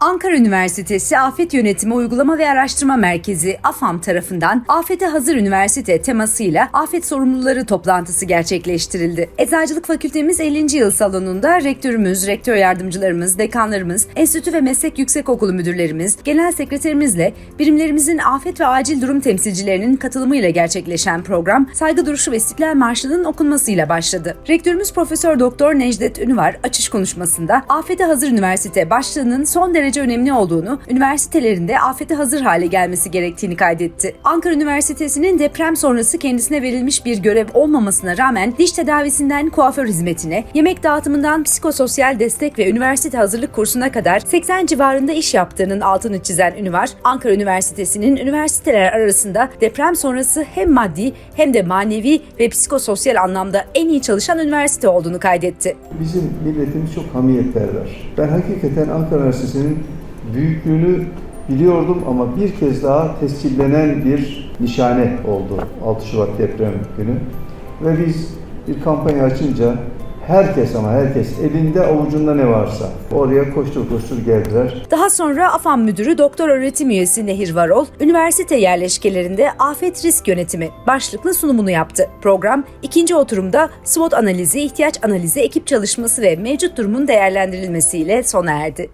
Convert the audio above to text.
Ankara Üniversitesi Afet Yönetimi Uygulama ve Araştırma Merkezi AFAM tarafından Afete Hazır Üniversite temasıyla afet sorumluları toplantısı gerçekleştirildi. Eczacılık Fakültemiz 50. yıl salonunda rektörümüz, rektör yardımcılarımız, dekanlarımız, enstitü ve meslek yüksekokulu müdürlerimiz, genel sekreterimizle birimlerimizin afet ve acil durum temsilcilerinin katılımıyla gerçekleşen program saygı duruşu ve İstiklal Marşı'nın okunmasıyla başladı. Rektörümüz Profesör Doktor Necdet Ünüvar açış konuşmasında Afete Hazır Üniversite başlığının son derece önemli olduğunu, üniversitelerinde afete hazır hale gelmesi gerektiğini kaydetti. Ankara Üniversitesi'nin deprem sonrası kendisine verilmiş bir görev olmamasına rağmen diş tedavisinden kuaför hizmetine, yemek dağıtımından psikososyal destek ve üniversite hazırlık kursuna kadar 80 civarında iş yaptığının altını çizen Ünüvar, Ankara Üniversitesi'nin üniversiteler arasında deprem sonrası hem maddi hem de manevi ve psikososyal anlamda en iyi çalışan üniversite olduğunu kaydetti. Bizim milletimiz çok hamiyetperver. Ben hakikaten Ankara Üniversitesi'nin büyüklüğünü biliyordum ama bir kez daha tescillenen bir nişane oldu 6 Şubat deprem günü. Ve biz bir kampanya açınca herkes ama herkes elinde avucunda ne varsa oraya koştur koştur geldiler. Daha sonra AFAM Müdürü Doktor Öğretim Üyesi Nehir Varol, üniversite yerleşkelerinde afet risk yönetimi başlıklı sunumunu yaptı. Program ikinci oturumda SWOT analizi, ihtiyaç analizi, ekip çalışması ve mevcut durumun değerlendirilmesiyle sona erdi.